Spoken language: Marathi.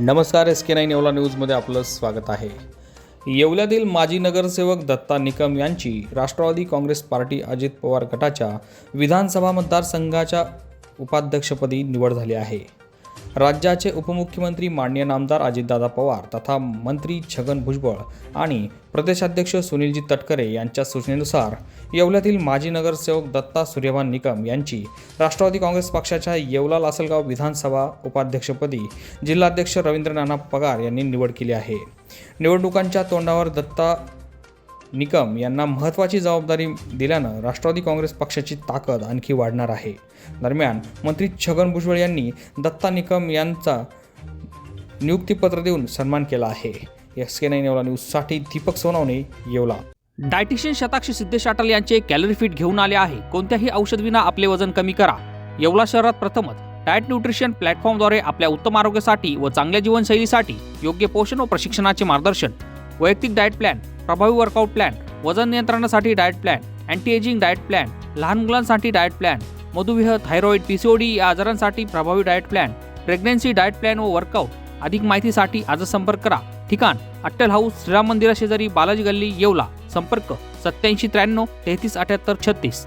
नमस्कार एस के नाईन येवला न्यूजमध्ये आपलं स्वागत आहे. येवल्यातील माजी नगरसेवक दत्ता निकम यांची राष्ट्रवादी काँग्रेस पार्टी अजित पवार गटाच्या विधानसभा मतदारसंघाच्या उपाध्यक्षपदी निवड झाली आहे. राज्याचे उपमुख्यमंत्री माननीय नामदार अजितदादा पवार तथा मंत्री छगन भुजबळ आणि प्रदेशाध्यक्ष सुनीलजी तटकरे यांच्या सूचनेनुसार येवल्यातील माजी नगरसेवक दत्ता सूर्यभान निकम यांची राष्ट्रवादी काँग्रेस पक्षाच्या येवला लासलगाव विधानसभा उपाध्यक्षपदी जिल्हाध्यक्ष रवींद्र नाना पगार यांनी निवड केली आहे. निवडणुकांच्या तोंडावर दत्ता निकम यांना महत्त्वाची जबाबदारी दिल्यानं राष्ट्रवादी काँग्रेस पक्षाची ताकद आणखी वाढणार आहे. दरम्यान मंत्री छगन भुजबळ यांनी दत्ता निकम यांचा नियुक्तीपत्र देऊन सन्मान केला आहे. एस के नाईन येवला न्यूजसाठी दीपक सोनवणे येवला. डायटिशियन शताक्षी सिद्धेश अटल यांचे कॅलरी फिट घेऊन आले आहे. कोणत्याही औषधविना आपले वजन कमी करा. येवला शहरात प्रथमच डायट न्यूट्रिशन प्लॅटफॉर्मद्वारे आपल्या उत्तम आरोग्यासाठी व चांगल्या जीवनशैलीसाठी योग्य पोषण व प्रशिक्षणाचे मार्गदर्शन. वैयक्तिक डाएट प्लॅन प्रभावी वर्कआउट प्लॅन वजन नियंत्रणासाठी diet plan anti aging diet plan लहान मुलांसाठी डाएट प्लॅन मधुमेह थायरॉईड पीसीओडी या आजारांसाठी प्रभावी diet plan pregnancy diet plan व वर्कआउट अधिक माहितीसाठी आज संपर्क करा. ठिकाण अट्टल हाऊस श्रीराम मंदिरा शेजारी बालाजी गल्ली येवला. संपर्क सत्याऐंशी त्र्याण्णव तेहतीस अठ्याहत्तर छत्तीस.